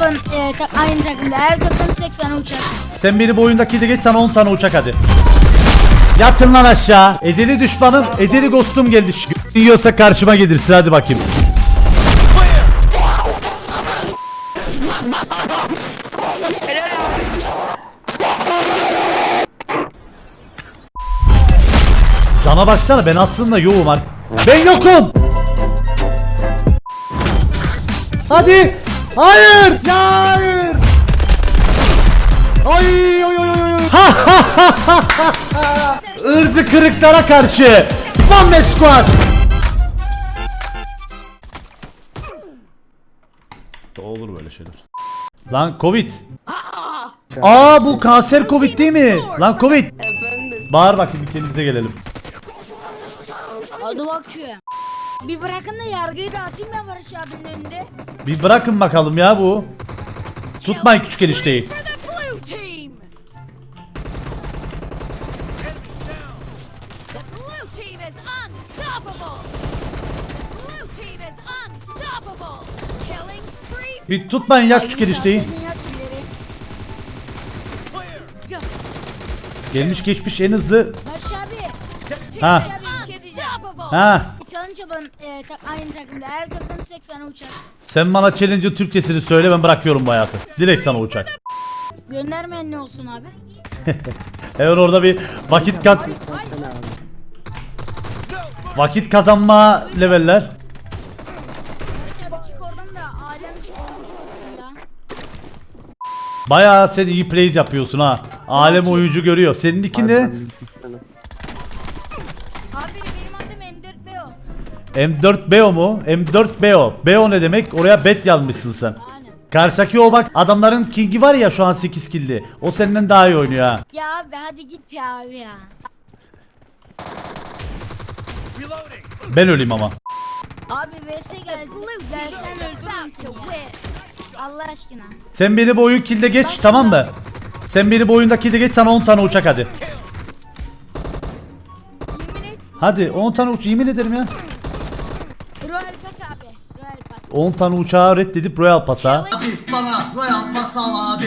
ben e, aynı takımda. Her takım 80 uçak. Sen beni bu oyundaki de geç sana 10 tane uçak hadi. Yatın lan aşağı. Ezeli düşmanım, ezeli ghostum geldi. Yiyorsa karşıma gelirsin hadi bakayım. Cana baksana ben aslında yoğum ar- Ben yokum. Hadi. Hayır. Ya hayır. Ay oy oy oy. Ha ha ha ha ha. Irzı kırıklara karşı. Man squad. Olur böyle şeyler. Lan Covid. Aa bu kanser Covid değil mi? Lan Covid. Efendim. Bağır bakayım bir kendimize gelelim. Hadi bakayım. Bir bırakın da yargıyı dağıtayım ben Barış abinin önünde. Bir bırakın bakalım ya bu. Tutmayın küçük enişteyi. Bir tutmayın ya küçük enişteyi. Gelmiş geçmiş en hızlı. Ha. unstoppable! Ha. Ben e, ta- aynı takımda. Her takım 80 uçak. Sen bana challenge'ın Türkçesini söyle ben bırakıyorum bu hayatı. Direkt sana uçak. Göndermeyen ne olsun abi? Hemen orada bir vakit kaz... Vakit kazanma leveller. Abi çık oradan da alem olsun ya. Bayağı sen iyi plays yapıyorsun ha. Alem oyuncu görüyor. Seninki ne? Abi benim adım M4BO. M4 Beo mu? M4 Beo. Beo ne demek? Oraya bet yazmışsın sen. Karşıdaki o bak adamların kingi var ya şu an 8 killi. O senden daha iyi oynuyor ha. Ya abi hadi git ya abi ya. Ben öleyim ama. Abi VS geldi. Ya. win! Allah aşkına. Sen beni bu oyun kilde geç tamam mı? Sen beni bu oyunda kilde geç sana 10 tane uçak hadi. Hadi 10 tane uçak yemin ederim ya. Royal Pass abi. Royal Pass. 10 tane uçağı reddedip Royal Pass'a. Bana Royal Pass al abi.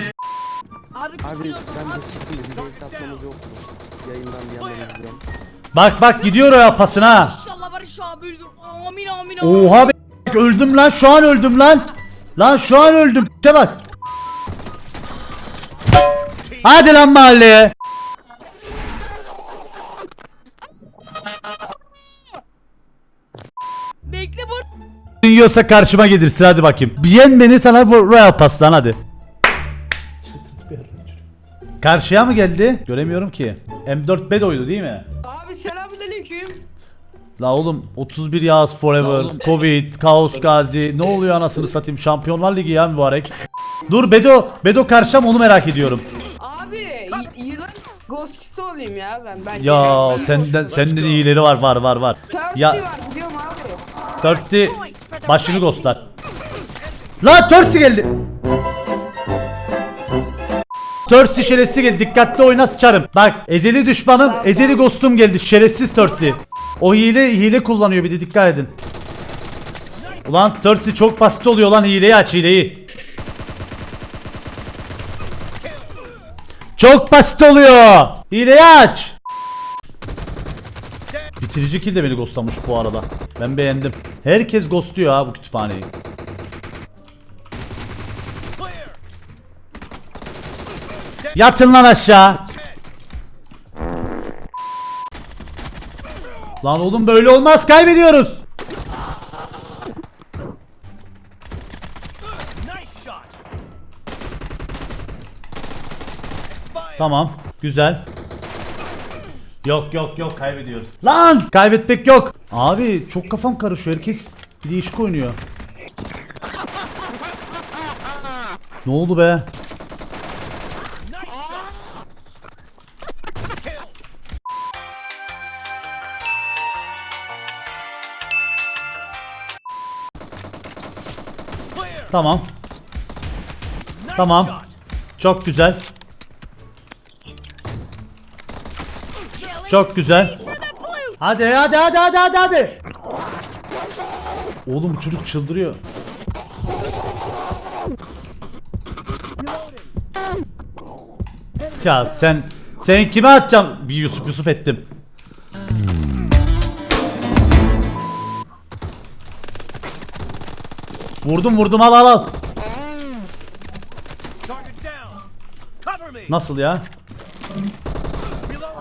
Abi Abi ben de Abi. şimdi video atmamız yok mu? Yayından bir yandan izliyorum. Bak bak gidiyor Royal Pass'ına. İnşallah Barış abi öldür. Amin amin amin. Oha be öldüm lan şu an öldüm lan. Lan şu an öldüm. İşte bak. Hadi lan mahalleye. Yiyorsa karşıma gelirsin hadi bakayım. Yen beni sana bu Royal Pass lan hadi. Karşıya mı geldi? Göremiyorum ki. M4 Bedo'ydu değil mi? Abi selamünaleyküm. La oğlum 31 Yağız Forever, Covid, Kaos Gazi ne oluyor anasını satayım Şampiyonlar Ligi ya mübarek. Dur Bedo, Bedo karşıam onu merak ediyorum. Abi yılan ghostçusu olayım ya ben. ben Ya senden senden iyileri var var var var. Thirsty Ya var biliyorum abi. Thirsty başını ghostlar. La Thirsty geldi. Thirsty şerefsiz geldi. Dikkatli oyna sıçarım. Bak ezeli düşmanım, ezeli ghostum geldi. Şerefsiz Thirsty. O hile hile kullanıyor bir de dikkat edin. Ulan Thirsty çok basit oluyor lan hileyi aç hileyi. Çok basit oluyor. Hileyi aç. Bitirici kill de beni ghostlamış bu arada. Ben beğendim. Herkes ghostluyor ha bu kütüphaneyi. Yatın lan aşağı. Lan oğlum böyle olmaz kaybediyoruz. Tamam. Güzel. Yok yok yok kaybediyoruz. Lan kaybetmek yok. Abi çok kafam karışıyor. Herkes bir değişik oynuyor. Ne oldu be? Tamam. Tamam. Çok güzel. Çok güzel. Hadi hadi hadi hadi hadi hadi. Oğlum bu çocuk çıldırıyor. Ya sen sen kime atacağım? Bir Yusuf Yusuf ettim. Vurdum vurdum al al al. Nasıl ya?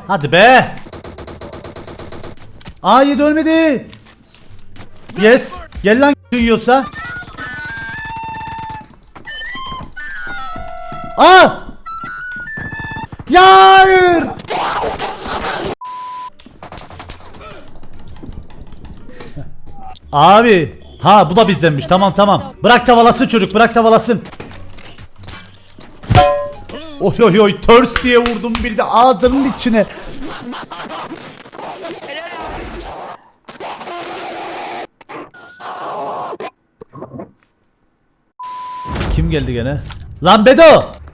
Hadi be. Aa yedi ölmedi. Yes. Gel lan yiyorsa. Aa! Ya hayır! Abi. Ha bu da bizdenmiş. Tamam tamam. Bırak tavalasın çocuk. Bırak tavalasın. Oy oy oy törs diye vurdum bir de ağzının içine. Geldi gene? Lan Bedo!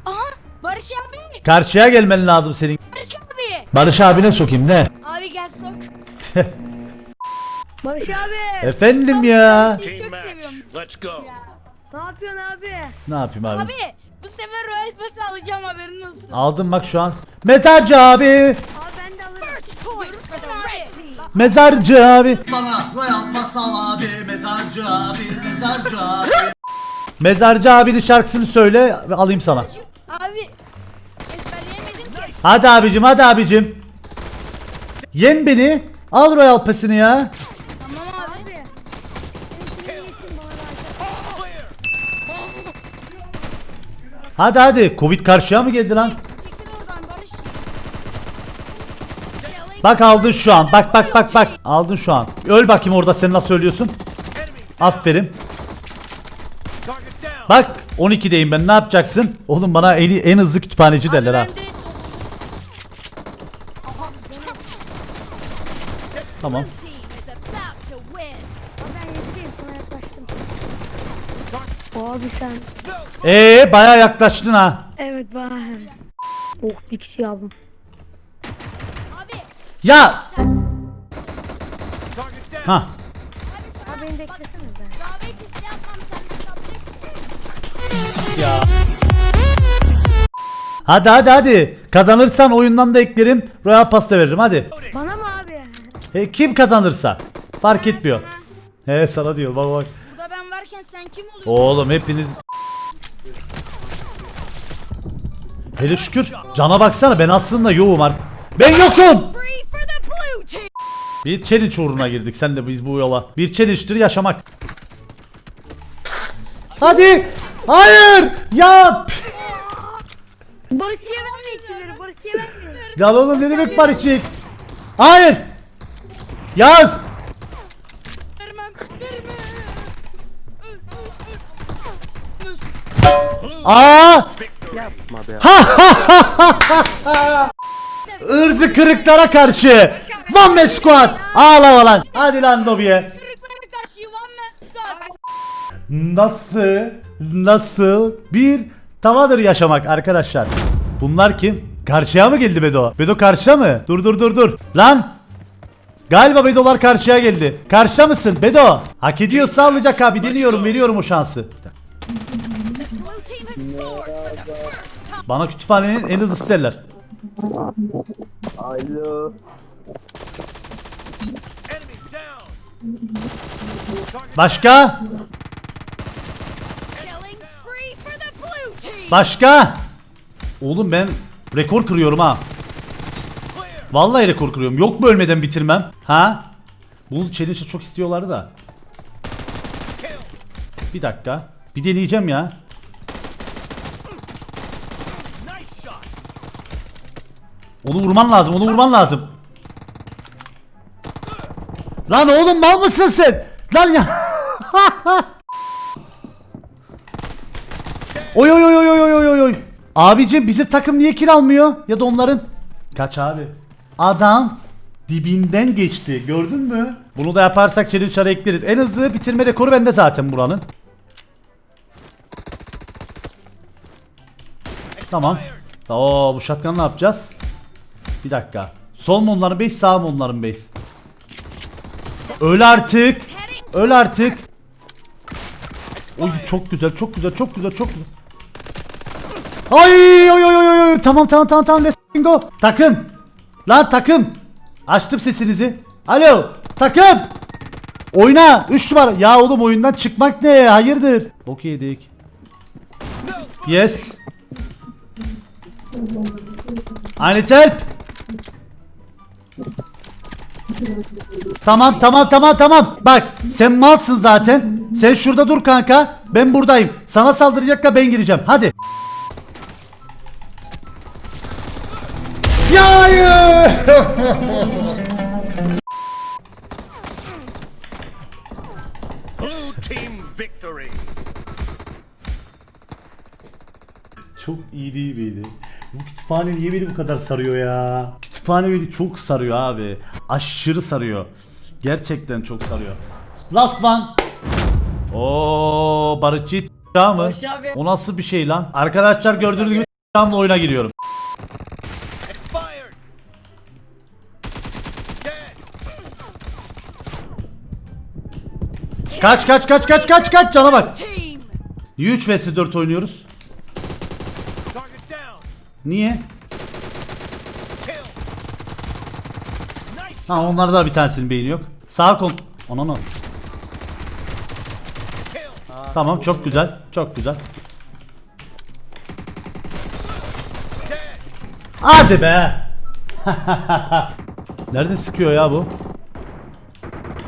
Aha Barış abi. Karşıya gelmen lazım senin. Barış abi. Barış abine sokayım ne? Abi gel sok. Barış abi. Efendim ya. Çok seviyorum. Let's go. Ne yapıyorsun abi? Ne yapayım abi? Abi bu sefer Royal Pass alacağım haberin olsun. Aldım bak şu an. Mezarcı abi. Abi ben de alırım. Mezarcı abi. Bana Royal Pasal abi Mezarcı abi Mezarcı abi Mezarcı abinin şarkısını söyle ve alayım sana. Abi ezberleyemedim ki. Hadi abicim hadi abicim. Yen beni. Al Royal Pass'ini ya. Tamam abi. Hadi hadi. Covid karşıya mı geldi lan? Çekil oradan Barış. Killing Bak aldın şu an. Bak bak bak bak. Aldın şu an. Öl bakayım orada sen nasıl söylüyorsun. Aferin. Bak 12'deyim ben ne yapacaksın? Oğlum bana en, en hızlı kütüphaneci derler ha. Tamam. Abi sen. Ee baya yaklaştın ha. Evet ben. Oh bir kişi aldım. Abi Ya. Ha. Abi beni beklesene ben. Ya. Hadi hadi hadi. Kazanırsan oyundan da eklerim. Royal Pasta veririm hadi. Bana mı abi? E, kim kazanırsa. Fark etmiyor. He sana diyor bak bak. Burada ben varken sen kim oluyorsun? Oğlum hepiniz... Hele şükür. Cana baksana ben aslında yoğum artık. Ben yokum. Bir challenge uğruna girdik sen de biz bu yola. Bir challenge'dır yaşamak. Hadi. Hayır. Ya. Barış'ya vermiyor ikileri. Barış'ya vermiyor. Ya oğlum ne demek barışık? Hayır. Yaz. Vermem. Vermem. Aa. Irzı kırıklara karşı. One man squad. Ağlama lan. Hadi lan lobiye. Kırıklara karşı one man squad. Nasıl? Nasıl bir tavadır yaşamak arkadaşlar? Bunlar kim? Karşıya mı geldi Bedo? Bedo karşıya mı? Dur dur dur dur. Lan! Galiba Bedolar karşıya geldi. Karşıya mısın Bedo? Hak ediyorsa alacak abi. Deniyorum veriyorum o şansı. Bana kütüphanenin en hızlısı derler. Enemy down. Başka? Başka? Oğlum ben rekor kırıyorum ha. Vallahi rekor kırıyorum. Yok mu ölmeden bitirmem? Ha? Bunu challenge'ı çok istiyorlar da. Bir dakika. Bir deneyeceğim ya. Onu vurman lazım. Onu vurman lazım. Lan oğlum mal mısın sen? Lan ya. oy oy oy. Abicim bizim takım niye kill almıyor? Ya da onların. Kaç abi? Adam dibinden geçti. Gördün mü? Bunu da yaparsak challenge'lara ekleriz. En hızlı bitirme rekoru bende zaten buranın. Tamam. Oo bu shotgun ne yapacağız? Bir dakika. Sol mu onların base sağ mı onların base? Öl artık. Öl artık. Oy çok güzel çok güzel çok güzel çok güzel. Ay oy oy oy oy tamam tamam tamam tamam let's go. Takım. Lan takım. Açtım sesinizi. Alo takım. Oyna 3 numara. Ya oğlum oyundan çıkmak ne? Hayırdır? Okeydik. Yes. I. Tamam tamam tamam tamam. Bak sen malsın zaten. Sen şurada dur kanka. Ben buradayım. Sana saldıracakla ben gireceğim. Hadi. Ya hayır. Blue team victory. Çok iyi değil miydi? Bu kütüphane niye beni bu kadar sarıyor ya? Kütüphane beni çok sarıyor abi. Aşırı sarıyor. Gerçekten çok sarıyor. Last one. Oo Barışçı mı? Barış abi. O nasıl bir şey lan? Arkadaşlar gördüğünüz gibi tamla oyuna giriyorum. Kaç kaç kaç kaç kaç kaç cana bak. Team. Niye 3 vs 4 oynuyoruz? Niye? Ha onlarda da bir tanesinin beyni yok. Sağ kon... Ananı. Tamam çok güzel. Çok güzel. Hadi be. Nerede sıkıyor ya bu?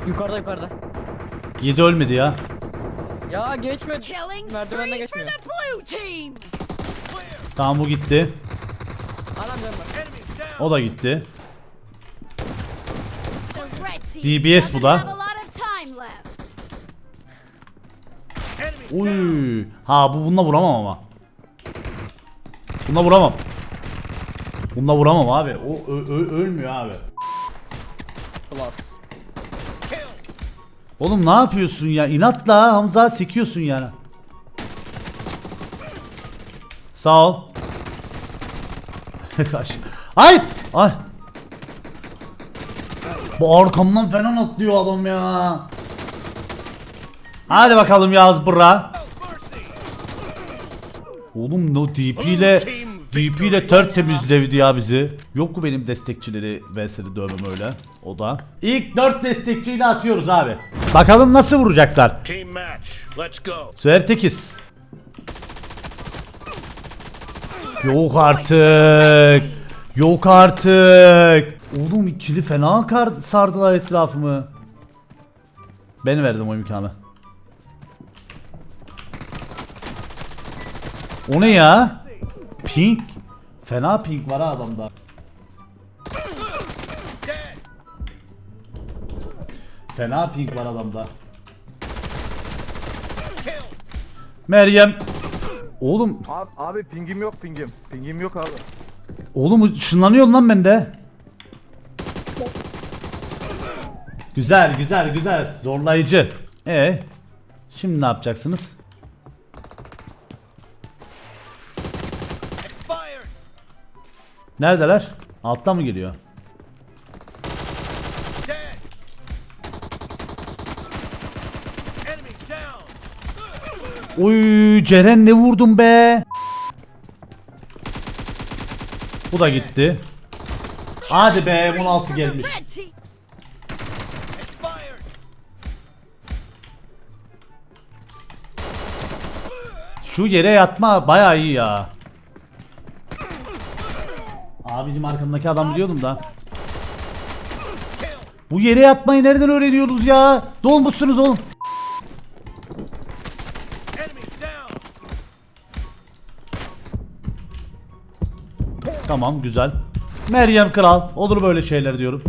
Yukarıda yukarıda. 7 ölmedi ya. Ya geçme. Killing Merdivenle spree for geçmiyor. the blue team. Clear. Tamam bu gitti. Adam canım. O da gitti. The red team DBS bu doesn't da. have a lot of time left. Enemy down. Uy. Ha bu bununla vuramam ama. Bununla vuramam. Bununla vuramam abi. O ö- ö- ölmüyor abi. Ulan. Oğlum ne yapıyorsun ya? İnatla Hamza sekiyorsun yani. Sağ ol. Ay! Ay! Bu arkamdan falan atlıyor adam ya. Hadi bakalım Yağız Bura. Oğlum no DP ile DP ile tertemiz devdi ya bizi. Yok mu benim destekçileri VS'de dövmem öyle. O da. İlk 4 destekçiyle atıyoruz abi. Bakalım nasıl vuracaklar. Team match. Let's go. 8. Yok artık. Yok artık. Oğlum ikili fena kar sardılar etrafımı. Ben verdim o imkanı. O ne ya? Pink. Fena pink var ha adamda. Fena pink var adamda. Meryem. Oğlum, Abi, abi pingim yok pingim. Pingim yok abi. oğlum ışınlanıyorum lan bende. Güzel, güzel, güzel. Zorlayıcı. E şimdi ne yapacaksınız? Expired. Neredeler? Altta mı geliyor? Oy Ceren ne vurdum be? Bu da gitti. Hadi be 16 gelmiş. Şu yere yatma bayağı iyi ya. Abicim arkamdaki adam biliyordum da. Bu yere yatmayı nereden öğreniyoruz ya? Dolmuşsunuz oğlum. Tamam güzel. Meryem Kral. Olur böyle şeyler diyorum.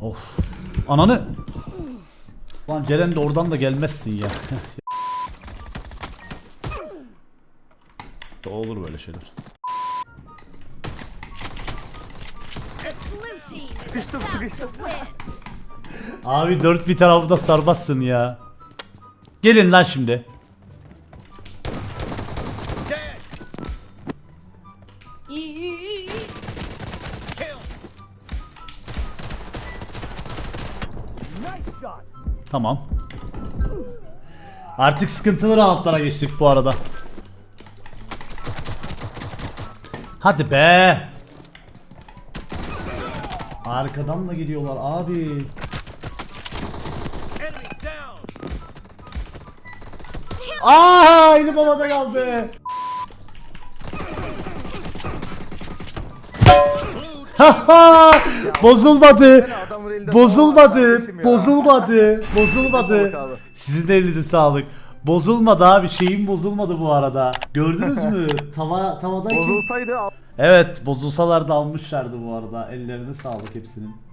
Of. Ananı. Lan Ceren de oradan da gelmezsin ya. olur böyle şeyler. Abi dört bir tarafı da sarmazsın ya. Gelin lan şimdi. Tamam. Artık sıkıntılı roundlara geçtik bu arada. Hadi be. Arkadan da geliyorlar abi. Aa elim havada kaldı. Bozulmadı. Bozulmadı. Bozulmadı. Bozulmadı. Sizin de elinize sağlık. Bozulmadı abi. Şeyim bozulmadı bu arada. Gördünüz mü? Tava tavadayken. Bozulsaydı Evet, bozulsalar da almışlardı bu arada. Ellerine sağlık hepsinin.